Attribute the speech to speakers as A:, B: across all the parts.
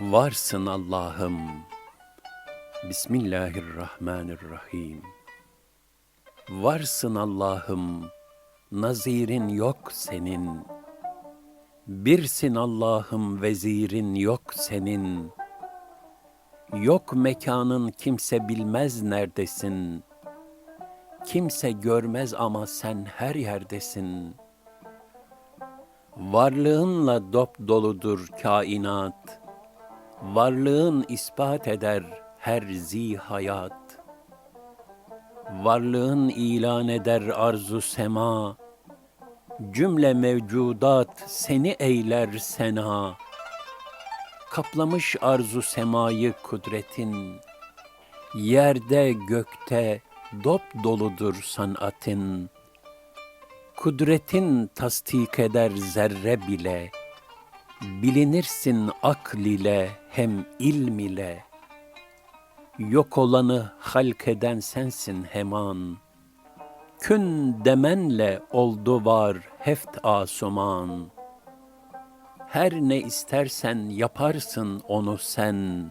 A: Varsın Allah'ım. Bismillahirrahmanirrahim. Varsın Allah'ım. Nazirin yok senin. Birsin Allah'ım vezirin yok senin. Yok mekanın kimse bilmez neredesin. Kimse görmez ama sen her yerdesin. Varlığınla dop doludur kainat. Varlığın ispat eder her zi hayat. Varlığın ilan eder arzu sema. Cümle mevcudat seni eyler sena. Kaplamış arzu semayı kudretin. Yerde gökte dop doludur sanatin. Kudretin tasdik eder zerre bile. Bilinirsin akl ile hem ilm ile. Yok olanı halk eden sensin heman. Kün demenle oldu var heft asuman. Her ne istersen yaparsın onu sen.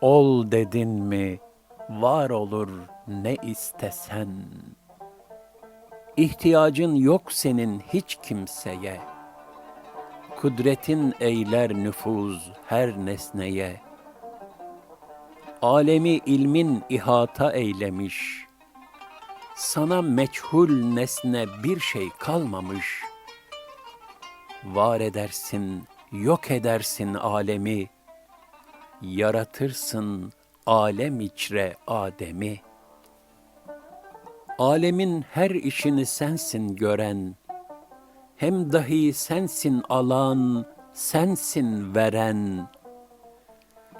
A: Ol dedin mi var olur ne istesen. İhtiyacın yok senin hiç kimseye. Kudretin eyler nüfuz her nesneye. Alemi ilmin ihata eylemiş. Sana meçhul nesne bir şey kalmamış. Var edersin, yok edersin alemi. Yaratırsın alem içre Adem'i. Alemin her işini sensin gören, hem dahi sensin alan, sensin veren.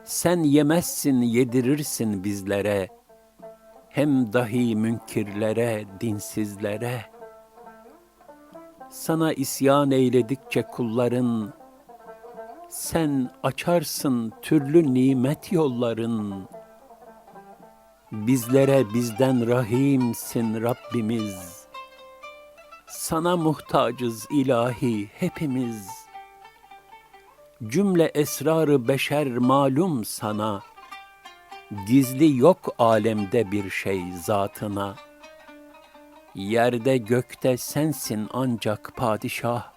A: Sen yemezsin yedirirsin bizlere, hem dahi münkirlere, dinsizlere. Sana isyan eyledikçe kulların, sen açarsın türlü nimet yolların. Bizlere bizden rahimsin Rabbimiz. Sana muhtacız ilahi hepimiz. Cümle esrarı beşer malum sana. Gizli yok alemde bir şey zatına. Yerde gökte sensin ancak padişah.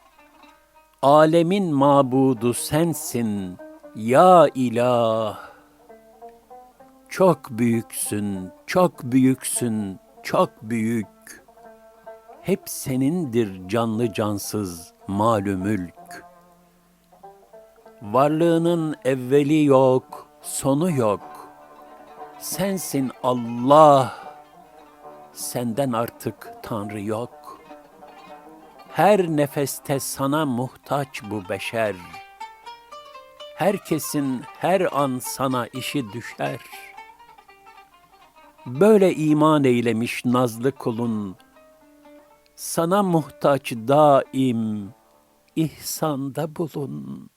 A: Alemin mabudu sensin ya ilah. Çok büyüksün, çok büyüksün, çok büyük. Hep senindir canlı cansız malum mülk. Varlığının evveli yok, sonu yok. Sensin Allah, senden artık Tanrı yok. Her nefeste sana muhtaç bu beşer. Herkesin her an sana işi düşer. Böyle iman eylemiş nazlı kulun, sana muhtaç daim ihsanda bulun.''